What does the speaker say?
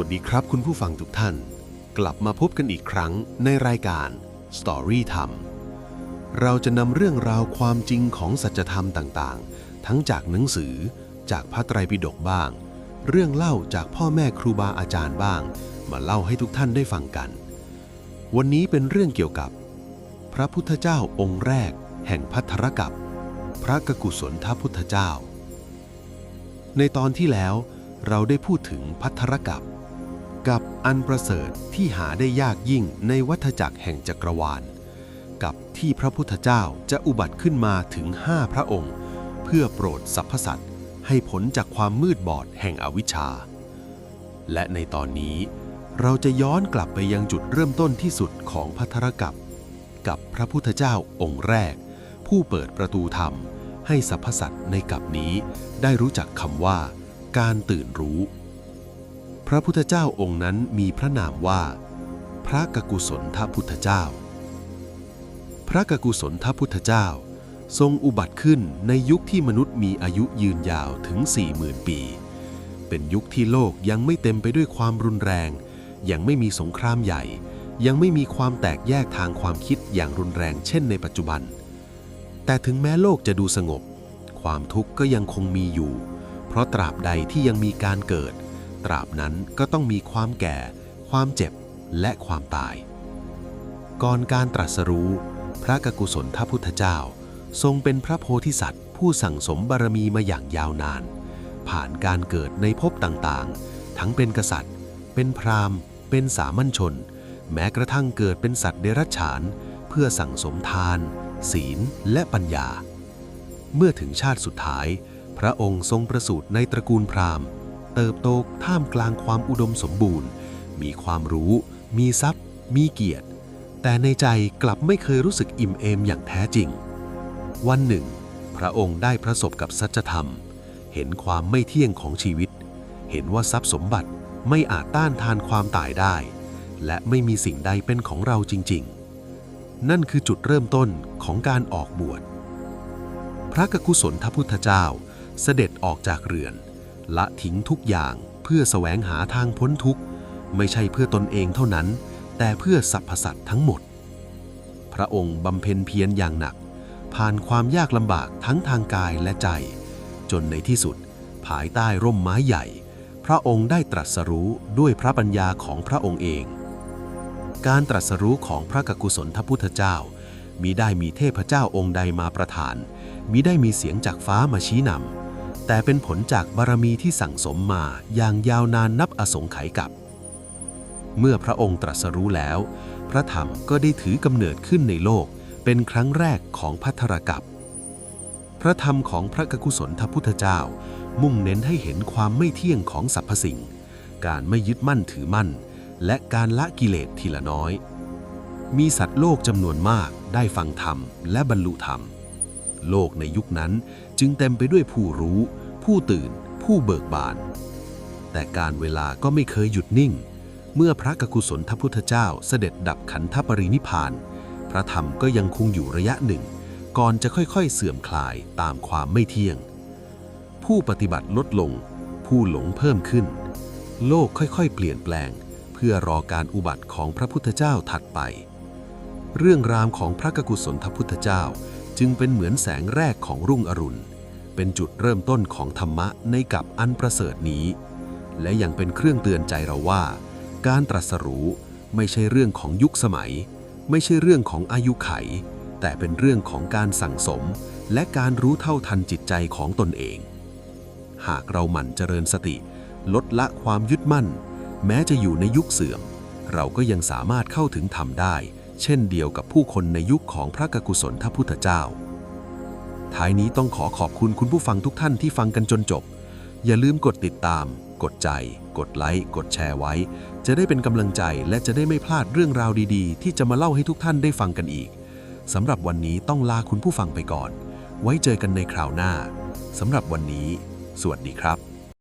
วัสดีครับคุณผู้ฟังทุกท่าน กลับมาพบกันอีกครั้งในรายการ Story Time เราจะนำเรื่องราวความจริงของสัจธรรมต่างๆ ทั้งจากหนังสือ จากพระไตรปิฎกบ้าง เรื่องเล่าจากพ่อแม่ครูบาอาจารย์บ้าง มาเล่าให้ทุกท่านได้ฟังกัน วันนี้เป็นเรื่องเกี่ยวกับ พระพุทธเจ้าองค์แรก แห่งพัทธรกับ พระกกุศลทพุทธเจ้า ในตอนที่แล้วเราได้พูดถึงพัทธรกับ กับอันประเสริฐที่หาได้ยากยิ่งในวัฏจักรแห่งจักรวาล กับที่พระพุทธเจ้าจะอุบัติขึ้นมาถึงห้าพระองค์ เพื่อโปรดสรรพสัตว์ให้ผลจากความมืดบอดแห่งอวิชชา และในตอนนี้เราจะย้อนกลับไปยังจุดเริ่มต้นที่สุดของพัทธรกับ กับพระพุทธเจ้าองค์แรก ผู้เปิดประตูธรรม ให้สรรพสัตว์ในกับนี้ได้รู้จักคำว่า การตื่นรู้ พระพุทธเจ้าองค์นั้นมีพระนามว่า พระกกุศลทพุทธเจ้า พระกกุศลทพุทธเจ้า ทรงอุบัติขึ้นในยุคที่มนุษย์มีอายุยืนยาวถึง 40,000 ปี เป็นยุคที่โลกยังไม่เต็มไปด้วยความรุนแรง ยังไม่มีสงครามใหญ่ ยังไม่มีความแตกแยกทางความคิดอย่างรุนแรงเช่นในปัจจุบัน แต่ถึงแม้โลกจะดูสงบ ความทุกข์ก็ยังคงมีอยู่ เพราะตราบใดที่ยังมีการเกิด ตราบนั้นก็ต้องมีความแก่ ความเจ็บและความตาย ก่อนการตรัสรู้ พระกกุศลทพุทธเจ้า ทรงเป็นพระโพธิสัตว์ ผู้สั่งสมบารมีมาอย่างยาวนาน ผ่านการเกิดในภพต่างๆ ทั้งเป็นกษัตริย์ เป็นพราหมณ์ เป็นสามัญชน แม้กระทั่งเกิดเป็นสัตว์เดรัจฉาน เพื่อสั่งสมทาน ศีลและปัญญา เมื่อถึงชาติสุดท้าย พระองค์ทรงประสูติในตระกูลพราหมณ์ เติบโตท่ามกลางความอุดมสมบูรณ์ มีความรู้ มีทรัพย์ มีเกียรติ แต่ในใจกลับไม่เคยรู้สึกอิ่มเอมอย่างแท้จริง วันหนึ่ง พระองค์ได้ประสบกับสัจธรรม เห็นความไม่เที่ยงของชีวิต เห็นว่าทรัพย์สมบัติไม่อาจต้านทานความตายได้ และไม่มีสิ่งใดเป็นของเราจริง ๆ นั่นคือจุดเริ่มต้นของการออกบวชพระกกุศลทพุทธเจ้าเสด็จออกจากเรือน ละทิ้งทุกอย่างเพื่อแสวงหาทางพ้นทุกข์ ไม่ใช่เพื่อตนเองเท่านั้น แต่เพื่อสรรพสัตว์ทั้งหมด พระองค์บำเพ็ญเพียรอย่างหนัก ผ่านความยากลำบากทั้งทางกายและใจ จนในที่สุด ภายใต้ร่มไม้ใหญ่ พระองค์ได้ตรัสรู้ด้วยพระปัญญาของพระองค์เอง การตรัสรู้ของพระกกุศลทพุทธเจ้ามิได้มีเทพเจ้าองค์ใดมาประทานมิได้มีเสียงจากฟ้ามาชี้นำ แต่เป็นผลจากบารมีที่สั่งสมมาอย่างยาวนานนับอสงไขยกับ เมื่อพระองค์ตรัสรู้แล้ว พระธรรมก็ได้ถือกำเนิดขึ้นในโลกเป็นครั้งแรกของพัทธรกับ พระธรรมของพระกกุศลทพุทธเจ้า มุ่งเน้นให้เห็นความไม่เที่ยงของสรรพสิ่ง การไม่ยึดมั่นถือมั่น และการละกิเลสทีละน้อย มีสัตว์โลกจำนวนมากได้ฟังธรรมและบรรลุธรรม โลกในยุคนั้นจึงเต็มไปด้วยผู้รู้ ผู้ตื่น ผู้เบิกบาน แต่การเวลาก็ไม่เคยหยุดนิ่ง เมื่อพระกกุศลทพุทธเจ้าเสด็จดับขันธปรินิพาน พระธรรมก็ยังคงอยู่ระยะหนึ่ง ก่อนจะค่อยๆเสื่อมคลายตามความไม่เที่ยง ผู้ปฏิบัติลดลง ผู้หลงเพิ่มขึ้น โลกค่อยๆ เปลี่ยนแปลง เพื่อรอการอุบัติของพระพุทธเจ้าถัดไป เรื่องราวของพระกกุศลทพุทธเจ้า จึงเป็นเหมือนแสงแรกของรุ่งอรุณ เป็นจุดเริ่มต้นของธรรมะในกับอันประเสริฐนี้ และยังเป็นเครื่องเตือนใจเราว่า การตรัสรู้ไม่ใช่เรื่องของยุคสมัย ไม่ใช่เรื่องของอายุไข แต่เป็นเรื่องของการสั่งสม และการรู้เท่าทันจิตใจของตนเอง หากเราหมั่นเจริญสติ ลดละความยึดมั่น แม้จะอยู่ในยุคเสื่อม เราก็ยังสามารถเข้าถึงธรรมได้ เช่นเดียวกับผู้คนในยุคของพระกกุศลทพุทธเจ้า ท้ายนี้ต้องขอขอบคุณคุณผู้ฟังทุกท่านที่ฟังกันจนจบ อย่าลืมกดติดตาม กดใจ กดไลค์ กดแชร์ไว้ จะได้เป็นกำลังใจและจะได้ไม่พลาดเรื่องราวดีๆ ที่จะมาเล่าให้ทุกท่านได้ฟังกันอีกสำหรับวันนี้ต้องลาคุณผู้ฟังไปก่อน ไว้เจอกันในคราวหน้าสำหรับวันนี้ สวัสดีครับ